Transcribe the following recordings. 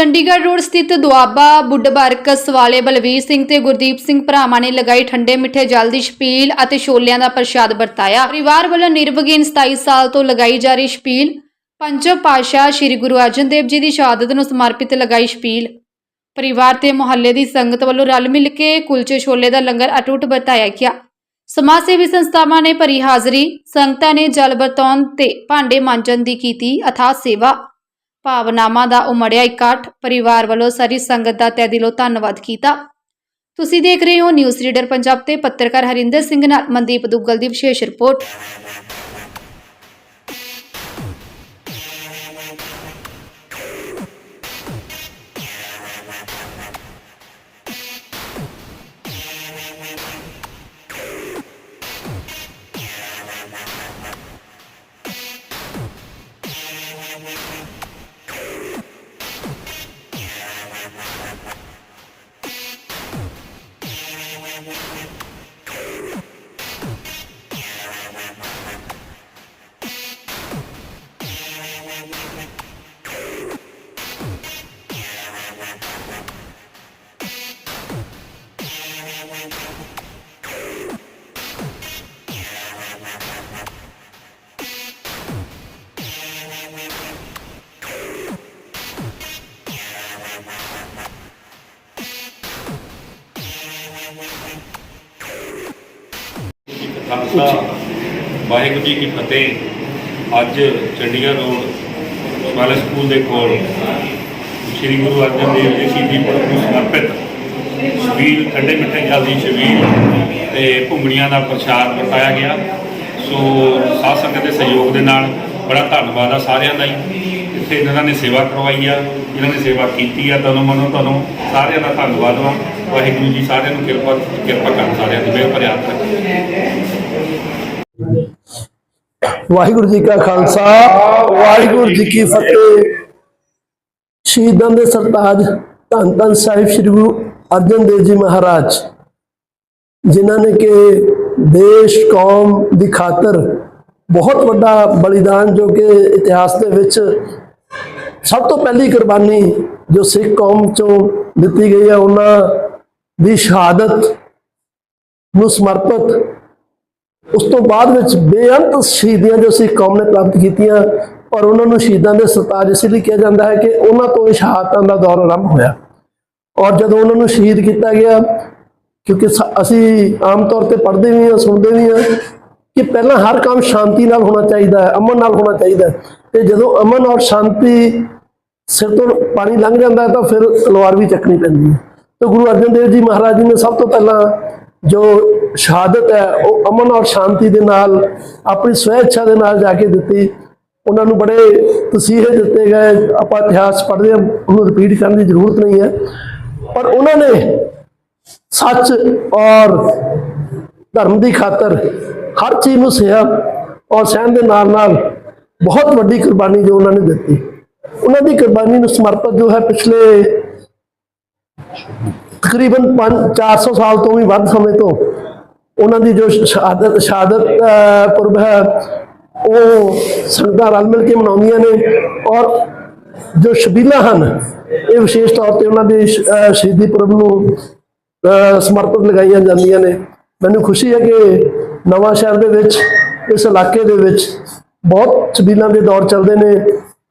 Chandigarh road ਸਥਿਤ ਦੁਆਬਾ ਬੁੱਢਬਾਰਕਸ ਵਾਲੇ ਬਲਵੀਰ ਸਿੰਘ ਤੇ ਗੁਰਦੀਪ ਸਿੰਘ ਭਰਾਵਾਂ ਨੇ ਲਗਾਈ ਠੰਡੇ ਮਿੱਠੇ ਜਲ ਦੀ ਛਪੀਲ ਅਤੇ ਛੋਲਿਆਂ ਦਾ ਪ੍ਰਸ਼ਾਦ ਵਰਤਾਇਆ। ਪਰਿਵਾਰ ਵੱਲੋਂ ਨਿਰਵਗੀਨ 27 ਸਾਲ ਤੋਂ ਲਗਾਈ ਜਾ ਰਹੀ ਛਪੀਲ ਪੰਜਵ ਪਾਤਸ਼ਾਹ ਸ੍ਰੀ ਗੁਰੂ ਅਰਜਨ ਦੇਵ ਜੀ ਦੀ ਸ਼ਹਾਦਤ ਨੂੰ ਸਮਰਪਿਤ ਲਗਾਈ ਛਪੀਲ। ਪਰਿਵਾਰ ਤੇ ਮੁਹੱਲੇ ਦੀ ਸੰਗਤ ਵੱਲੋਂ ਰਲ ਮਿਲ ਕੇ ਕੁਲਚੇ ਛੋਲੇ ਦਾ ਲੰਗਰ ਅਟੁੱਟ ਵਰਤਾਇਆ ਗਿਆ। ਸਮਾਜ ਸੇਵੀ ਸੰਸਥਾਵਾਂ ਨੇ ਭਰੀ ਹਾਜ਼ਰੀ, ਸੰਗਤਾਂ ਨੇ ਜਲ ਵਰਤਾਉਣ ਤੇ ਭਾਂਡੇ ਮਾਂਜਣ ਦੀ ਕੀਤੀ ਅਥਾਹ ਸੇਵਾ। ਭਾਵਨਾਵਾਂ ਦਾ ਉਮੜਿਆ ਇਕੱਠ ਪਰਿਵਾਰ ਵੱਲੋਂ ਸਾਰੀ ਸੰਗਤ ਦਾ ਤਹਿ ਦਿਲੋਂ ਧੰਨਵਾਦ ਕੀਤਾ। ਤੁਸੀਂ ਦੇਖ ਰਹੇ ਹੋ ਨਿਊਜ਼ ਰੀਡਰ ਪੰਜਾਬ ਤੇ ਪੱਤਰਕਾਰ ਹਰਿੰਦਰ ਸਿੰਘ ਨਾਲ ਮਨਦੀਪ ਦੁੱਗਲ ਦੀ ਵਿਸ਼ੇਸ਼ ਰਿਪੋਰਟ। ਖਾਲਸਾ ਵਾਹਿਗੁਰੂ ਜੀ ਕੀ ਫਤਿਹ। ਅੱਜ ਚੰਡੀਗੜ੍ਹ ਰੋਡ ਵਾਲੇ ਸਕੂਲ ਦੇ ਕੋਲ ਸ੍ਰੀ ਗੁਰੂ ਅਰਜਨ ਦੇਵ ਜੀ ਸ਼ਹੀਦੀ ਪੁਰਬ ਨੂੰ ਸਮਰਪਿਤ ਸ਼ਬੀਲ ਠੰਡੇ ਮਿੱਠੇ ਜਲ ਦੀ ਸ਼ਬੀਲ ਤੇ ਭੁੰਗੜੀਆਂ ਦਾ ਪ੍ਰਸ਼ਾਦ ਵਰਤਾਇਆ ਗਿਆ। ਸੋ ਸਾਧ ਸੰਗਤ ਦੇ ਸਹਿਯੋਗ ਦੇ ਨਾਲ ਬੜਾ ਧੰਨਵਾਦ ਆ ਸਾਰਿਆਂ ਦਾ ਹੀ। ਇੱਥੇ ਇਹਨਾਂ ਨੇ ਸੇਵਾ ਕਰਵਾਈ ਆ, ਇਹਨਾਂ ਨੇ ਸੇਵਾ ਕੀਤੀ ਆ। ਤੁਹਾਨੂੰ ਮਨੋਂ ਤੁਹਾਨੂੰ ਸਾਰਿਆਂ ਦਾ ਧੰਨਵਾਦ ਵਾ। ਵਾਹਿਗੁਰੂ ਜੀ ਸਾਰਿਆਂ ਨੂੰ ਕਿਰਪਾ ਕਿਰਪਾ ਕਰਨ ਸਾਰਿਆਂ ਦੀ। ਮਿਹਰ ਭਰਿਆ ਰੱਖੇ ਵਾਹਿਗੁਰੂ ਜੀ ਕਾ ਖਾਲਸਾ, ਵਾਹਿਗੁਰੂ ਜੀ ਕੀ ਫਤਿਹ। ਸ਼ਹੀਦਾਂ ਦੇ ਸਰਤਾਜ ਧੰਨ ਧੰਨ ਸਾਹਿਬ ਸ੍ਰੀ ਗੁਰੂ ਅਰਜਨ ਦੇਵ ਜੀ ਮਹਾਰਾਜ, ਜਿਨ੍ਹਾਂ ਨੇ ਕਿ ਦੇਸ਼, ਕੌਮ ਦੀ ਖਾਤਰ ਬਹੁਤ ਵੱਡਾ ਬਲੀਦਾਨ ਜੋ ਕਿ ਇਤਿਹਾਸ ਦੇ ਵਿੱਚ ਸਭ ਤੋਂ ਪਹਿਲੀ ਕੁਰਬਾਨੀ ਜੋ ਸਿੱਖ ਕੌਮ ਚੋਂ ਦਿੱਤੀ ਗਈ ਹੈ, ਉਹਨਾਂ ਦੀ ਸ਼ਹਾਦਤ ਨੂੰ ਸਮਰਪਿਤ ਉਸ ਤੋਂ ਬਾਅਦ ਵਿੱਚ ਬੇਅੰਤ ਸ਼ਹੀਦੀਆਂ ਜੋ ਸਿੱਖ ਕੌਮ ਨੇ ਪ੍ਰਾਪਤ ਕੀਤੀਆਂ, ਔਰ ਉਹਨਾਂ ਨੂੰ ਸ਼ਹੀਦਾਂ ਦੇ ਸਰਤਾਜ ਇਸ ਲਈ ਕਿਹਾ ਜਾਂਦਾ ਹੈ ਕਿ ਉਹਨਾਂ ਤੋਂ ਇਹ ਸ਼ਹਾਦਤਾਂ ਦਾ ਦੌਰ ਆਰੰਭ ਹੋਇਆ। ਔਰ ਜਦੋਂ ਉਹਨਾਂ ਨੂੰ ਸ਼ਹੀਦ ਕੀਤਾ ਗਿਆ, ਕਿਉਂਕਿ ਅਸੀਂ ਆਮ ਤੌਰ ਤੇ ਪੜ੍ਹਦੇ ਵੀ ਹਾਂ, ਸੁਣਦੇ ਵੀ ਹਾਂ ਕਿ ਪਹਿਲਾਂ ਹਰ ਕੰਮ ਸ਼ਾਂਤੀ ਨਾਲ ਹੋਣਾ ਚਾਹੀਦਾ ਹੈ, ਅਮਨ ਨਾਲ ਹੋਣਾ ਚਾਹੀਦਾ ਹੈ। ਤੇ ਜਦੋਂ ਅਮਨ ਔਰ ਸ਼ਾਂਤੀ ਸਿਰ ਤੋਂ ਪਾਣੀ ਲੰਘ ਜਾਂਦਾ ਹੈ, ਤਾਂ ਫਿਰ ਤਲਵਾਰ ਵੀ ਚੱਕਣੀ ਪੈਂਦੀ ਹੈ। ਤੇ ਗੁਰੂ ਅਰਜਨ ਦੇਵ ਜੀ ਮਹਾਰਾਜ ਜੀ ਨੇ ਸਭ ਤੋਂ ਪਹਿਲਾਂ ਜੋ ਸ਼ਹਾਦਤ ਹੈ, ਉਹ ਅਮਨ ਔਰ ਸ਼ਾਂਤੀ ਦੇ ਨਾਲ, ਆਪਣੀ ਸਵੈ ਇੱਛਾ ਦੇ ਨਾਲ ਜਾ ਕੇ ਦਿੱਤੀ। ਉਹਨਾਂ ਨੂੰ ਬੜੇ ਤਸੀਹੇ ਦਿੱਤੇ ਗਏ। ਆਪਾਂ ਇਤਿਹਾਸ ਪੜ੍ਹਦੇ ਹਾਂ, ਉਹਨੂੰ ਰਿਪੀਟ ਕਰਨ ਦੀ ਜ਼ਰੂਰਤ ਨਹੀਂ ਹੈ। ਪਰ ਉਹਨਾਂ ਨੇ ਸੱਚ ਔਰ ਧਰਮ ਦੀ ਖਾਤਰ ਹਰ ਚੀਜ਼ ਨੂੰ ਸਹਿਆ ਔਰ ਸਹਿਣ ਦੇ ਨਾਲ ਨਾਲ ਬਹੁਤ ਵੱਡੀ ਕੁਰਬਾਨੀ ਜੋ ਉਹਨਾਂ ਨੇ ਦਿੱਤੀ। ਉਹਨਾਂ ਦੀ ਕੁਰਬਾਨੀ ਨੂੰ ਸਮਰਪਿਤ ਜੋ ਹੈ, ਪਿਛਲੇ ਤਕਰੀਬਨ 5 400 ਸਾਲ ਤੋਂ ਵੀ ਵੱਧ ਸਮੇਂ ਤੋਂ ਉਹਨਾਂ ਦੀ ਜੋ ਸ਼ਹਾਦਤ ਸ਼ਹਾਦਤ ਪੁਰਬ ਹੈ, ਉਹ ਸੰਗਤਾਂ ਰਲ ਮਿਲ ਕੇ ਮਨਾਉਂਦੀਆਂ ਨੇ ਔਰ ਜੋ ਸ਼ਬੀਲਾ ਹਨ, ਇਹ ਵਿਸ਼ੇਸ਼ ਤੌਰ ਤੇ ਉਹਨਾਂ ਦੇ ਸ਼ਹੀਦੀ ਪੁਰਬ ਨੂੰ ਸਮਰਪਿਤ ਲਗਾਈਆਂ ਜਾਂਦੀਆਂ ਨੇ। ਮੈਨੂੰ ਖੁਸ਼ੀ ਹੈ ਕਿ ਨਵਾਂ ਸ਼ਹਿਰ ਦੇ ਵਿੱਚ, ਇਸ ਇਲਾਕੇ ਦੇ ਵਿੱਚ ਬਹੁਤ ਸ਼ਬੀਲਾਂ ਦੇ ਦੌਰ ਚੱਲਦੇ ਨੇ।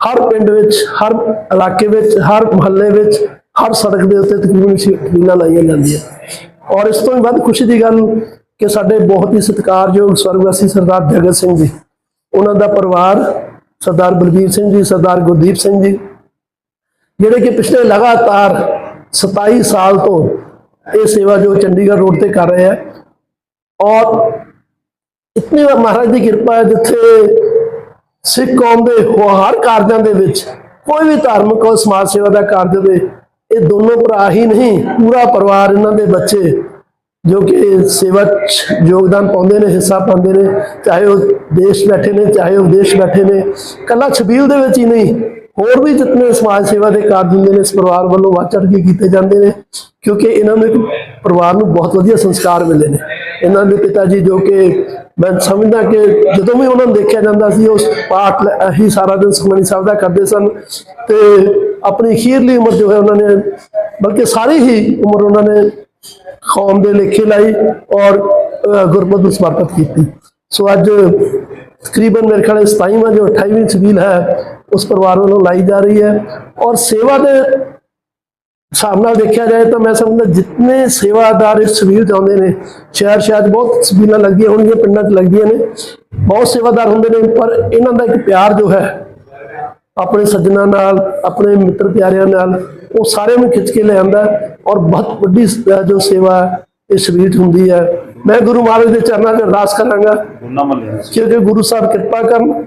ਹਰ ਪਿੰਡ ਵਿੱਚ, ਹਰ ਇਲਾਕੇ ਵਿੱਚ, ਹਰ ਮੁਹੱਲੇ ਵਿੱਚ, ਹਰ ਸੜਕ ਦੇ ਉੱਤੇ ਤਕਰੀਬਨ ਸ਼ਬੀਲਾਂ ਲਾਈਆਂ ਜਾਂਦੀਆਂ। ਔਰ ਇਸ ਤੋਂ ਵੀ ਵੱਧ ਖੁਸ਼ੀ ਦੀ ਗੱਲ ਕਿ ਸਾਡੇ ਬਹੁਤ ਹੀ ਸਤਿਕਾਰਯੋਗ ਸਵਰਗਵਾਸੀ ਸਰਦਾਰ ਜਗਤ ਸਿੰਘ ਜੀ, ਉਹਨਾਂ ਦਾ ਪਰਿਵਾਰ ਸਰਦਾਰ ਬਲਬੀਰ ਸਿੰਘ ਜੀ, ਸਰਦਾਰ ਗੁਰਦੀਪ ਸਿੰਘ ਜੀ, ਜਿਹੜੇ ਕਿ ਪਿਛਲੇ ਲਗਾਤਾਰ 27 ਸਾਲ ਤੋਂ ਇਹ ਸੇਵਾ ਜੋ ਚੰਡੀਗੜ੍ਹ ਰੋਡ ਤੇ ਕਰ ਰਹੇ ਹੈ ਔਰ ਇਤਨੀ ਮਹਾਰਾਜ ਦੀ ਕਿਰਪਾ ਹੈ ਜਿੱਥੇ ਸਿੱਖ ਕੌਮ ਦੇ ਹਰ ਕਾਰਜਾਂ ਦੇ ਵਿੱਚ ਕੋਈ ਵੀ ਧਾਰਮਿਕ ਔਰ ਸਮਾਜ ਸੇਵਾ ਦਾ ਕਾਰਜ ਹੋਵੇ, ਇਹ ਦੋਨੋਂ ਭਰਾ ਹੀ ਨਹੀਂ, ਪੂਰਾ ਪਰਿਵਾਰ ਇਹਨਾਂ ਦੇ ਬੱਚੇ ਜੋ ਕਿ ਸੇਵਾ 'ਚ ਯੋਗਦਾਨ ਪਾਉਂਦੇ ਨੇ, ਹਿੱਸਾ ਪਾਉਂਦੇ ਨੇ, ਚਾਹੇ ਉਹ ਦੇਸ਼ ਬੈਠੇ ਨੇ, ਚਾਹੇ ਉਹ ਵਿਦੇਸ਼ ਬੈਠੇ ਨੇ, ਕੱਲਾ ਛਬੀਲ ਦੇ ਵਿੱਚ ਹੀ ਨਹੀਂ, ਹੋਰ ਵੀ ਜਿਤਨੇ ਸਮਾਜ ਸੇਵਾ ਦੇ ਕਾਰਜ ਹੁੰਦੇ ਨੇ, ਇਸ ਪਰਿਵਾਰ ਵੱਲੋਂ ਵੱਧ ਚੜ੍ਹ ਕੇ ਕੀਤੇ ਜਾਂਦੇ ਨੇ, ਕਿਉਂਕਿ ਇਹਨਾਂ ਨੂੰ ਇੱਕ ਪਰਿਵਾਰ ਨੂੰ ਬਹੁਤ ਵਧੀਆ ਸੰਸਕਾਰ ਮਿਲੇ ਨੇ। ਇਹਨਾਂ ਦੇ ਪਿਤਾ ਜੀ ਜੋ ਕਿ ਮੈਂ ਸਮਝਦਾ ਕਿ ਜਦੋਂ ਵੀ ਉਹਨਾਂ ਨੂੰ ਦੇਖਿਆ ਜਾਂਦਾ ਸੀ, ਉਸ ਪਾਠ ਲ- ਹੀ ਸਾਰਾ ਦਿਨ ਸੁਖਮਨੀ ਸਾਹਿਬ ਦਾ ਕਰਦੇ ਸਨ ਤੇ ਆਪਣੀ ਅਖੀਰਲੀ ਉਮਰ ਜੋ ਹੈ ਉਹਨਾਂ ਨੇ, ਬਲਕਿ ਸਾਰੀ ਹੀ ਉਮਰ ਉਹਨਾਂ ਨੇ ਕੌਮ ਦੇ ਲੇਖੇ ਲਾਈ ਔਰ ਗੁਰਮਤ ਨੂੰ ਸਮਰਪਿਤ ਕੀਤੀ। ਸੋ ਅੱਜ ਤਕਰੀਬਨ ਮੇਰੇ ਖਿਆਲ 27ਵਾਂ ਜੋ 28ਵੀਂ ਛਬੀਲ ਹੈ, ਉਸ ਪਰਿਵਾਰ ਵੱਲੋਂ ਲਾਈ ਜਾ ਰਹੀ ਹੈ। ਔਰ ਸੇਵਾ ਦੇ ਹਿਸਾਬ ਨਾਲ ਦੇਖਿਆ ਜਾਏ ਤਾਂ ਮੈਂ ਸਮਝਦਾ ਜਿੰਨੇ ਸੇਵਾਦਾਰ ਇਸ ਛਬੀਲ ਚ ਆਉਂਦੇ ਨੇ, ਸ਼ਹਿਰ ਸ਼ਹਿਰ 'ਚ ਬਹੁਤ ਛਬੀਲਾਂ ਲੱਗਦੀਆਂ ਹੋਣਗੀਆਂ, ਪਿੰਡਾਂ 'ਚ ਲੱਗਦੀਆਂ ਨੇ। ਬਹੁਤ ਸੇਵਾਦਾਰ ਹੁੰਦੇ ਨੇ, ਪਰ ਇਹਨਾਂ ਦਾ ਇੱਕ ਪਿਆਰ ਜੋ ਹੈ, ਆਪਣੇ ਸੱਜਣਾ ਨਾਲ, ਆਪਣੇ ਮਿੱਤਰ ਪਿਆਰਿਆਂ ਨਾਲ, ਉਹ ਸਾਰਿਆਂ ਨੂੰ ਖਿੱਚ ਕੇ ਲੈ ਆਂਦਾ ਔਰ ਬਹੁਤ ਵੱਡੀ ਜੋ ਸੇਵਾ ਇਸ ਸਰੀਰ ਹੁੰਦੀ ਹੈ। ਮੈਂ ਗੁਰੂ ਮਹਾਰਾਜ ਦੇ ਚਰਨਾਂ 'ਚ ਅਰਦਾਸ ਕਰਾਂਗਾ ਕਿਉਂਕਿ ਗੁਰੂ ਸਾਹਿਬ ਕਿਰਪਾ ਕਰਨ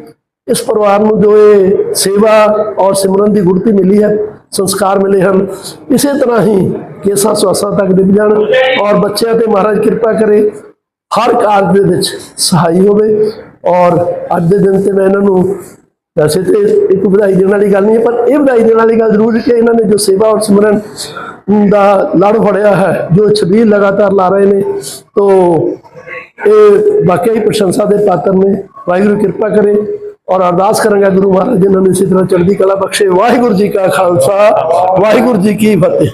ਇਸ ਪਰਿਵਾਰ ਨੂੰ ਜੋ ਇਹ ਸੇਵਾ ਔਰ ਸਿਮਰਨ ਦੀ ਗੁਰਤੀ ਮਿਲੀ ਹੈ ਸੰਸਕਾਰ ਮਿਲੇ ਹਨ। ਇਸੇ ਤਰ੍ਹਾਂ ਹੀ ਕੇਸਾਂ ਸਵਾਸਾਂ ਤੱਕ ਡਿੱਗ ਜਾਣ ਔਰ ਬੱਚਿਆਂ ਤੇ ਮਹਾਰਾਜ ਕਿਰਪਾ ਕਰੇ ਹਰ ਕਾਰਜ ਦੇ ਵਿੱਚ ਸਹਾਈ ਹੋਵੇ। ਔਰ ਅੱਜ ਦੇ ਦਿਨ ਤੇ ਮੈਂ ਇਹਨਾਂ ਨੂੰ ਵੈਸੇ ਤੇ ਇੱਕ ਵਧਾਈ ਦੇਣ ਵਾਲੀ ਗੱਲ ਨਹੀਂ ਹੈ ਪਰ ਇਹ ਵਧਾਈ ਦੇਣ ਵਾਲੀ ਗੱਲ ਜ਼ਰੂਰ ਹੈ ਕਿ ਇਹਨਾਂ ਨੇ ਜੋ ਸੇਵਾ ਔਰ ਸਿਮਰਨ ਦਾ ਲੜ ਫੜਿਆ ਹੈ, ਜੋ ਛਬੀਲ ਲਗਾਤਾਰ ਲਾ ਰਹੇ ਨੇ, ਤੋ ਇਹ ਵਾਕਈ ਪ੍ਰਸ਼ੰਸਾ ਦੇ ਪਾਤਰ ਨੇ। ਵਾਹਿਗੁਰੂ ਕਿਰਪਾ ਕਰੇ ਔਰ ਅਰਦਾਸ ਕਰਾਂਗਾ ਗੁਰੂ ਮਹਾਰਾਜ ਜੀ ਇਹਨਾਂ ਨੂੰ ਇਸੇ ਤਰ੍ਹਾਂ ਚੜ੍ਹਦੀ ਕਲਾ ਬਖਸ਼ੇ। ਵਾਹਿਗੁਰੂ ਜੀ ਕਾ ਖਾਲਸਾ, ਵਾਹਿਗੁਰੂ ਜੀ ਕੀ ਫਤਿਹ।